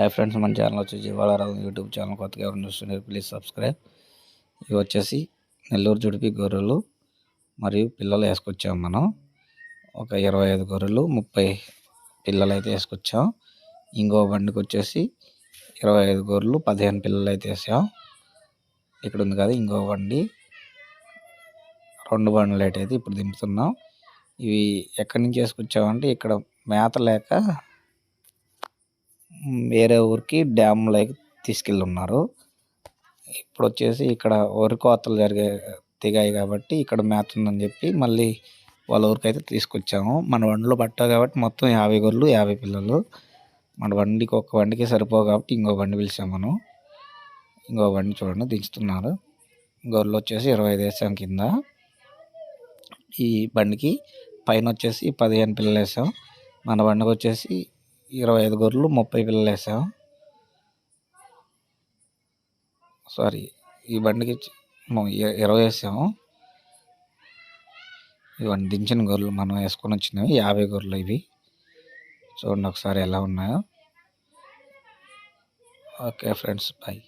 Hi friends మన channel వచ్చి జీవాళారావు YouTube channel కొత్తగా ఎవరు చూస్తున్నారు ప్లీజ్ సబ్స్క్రైబ్ ఇవి వచ్చేసి నెల్లూరు జుడిపి గొర్రెలు మరియు పిల్లలు వేసుకొచ్చాం మనం. ఒక ఇరవై ఐదు గొర్రెలు ముప్పై పిల్లలు అయితే వేసుకొచ్చాం. ఇంకో బండికి వచ్చేసి ఇరవై ఐదు గొర్రెలు పదిహేను పిల్లలు అయితే వేసాం. ఇక్కడ ఉంది కదా ఇంకో బండి. రెండు బండ్లు అయితే ఇప్పుడు దింపుతున్నాం. ఇవి ఎక్కడి నుంచి వేసుకొచ్చామంటే ఇక్కడ మేత లేక వేరే ఊరికి డ్యామ్లోకి తీసుకెళ్ళి ఉన్నారు ఇప్పుడు వచ్చేసి ఇక్కడ వరి కోతలు జరిగే దిగాయి కాబట్టి ఇక్కడ మేత ఉందని చెప్పి మళ్ళీ వాళ్ళ ఊరికి అయితే తీసుకొచ్చాము. మన బండిలో పట్టావు కాబట్టి మొత్తం యాభై గొర్రెలు యాభై పిల్లలు. మన బండికి ఒక్క బండికి సరిపోవు కాబట్టి ఇంకో బండి పిలిచాము మనం. ఇంకో బండి చూడండి దించుతున్నారు. గొర్రెలు వచ్చేసి ఇరవై ఐదు వేసాం కింద. ఈ బండికి పైన వచ్చేసి పదిహేను పిల్లలు వేసాం. మన బండికి వచ్చేసి ఇరవై ఐదు గొర్రెలు ముప్పై పిల్లలు వేసాం. సారీ ఈ బండికి ఇరవై వేసాము. ఇవన్నీ దించిన గొర్రెలు మనం వేసుకొని వచ్చినవి యాభై గొర్రెలు ఇవి. చూడండి ఒకసారి ఎలా ఉన్నాయో. Okay friends bye.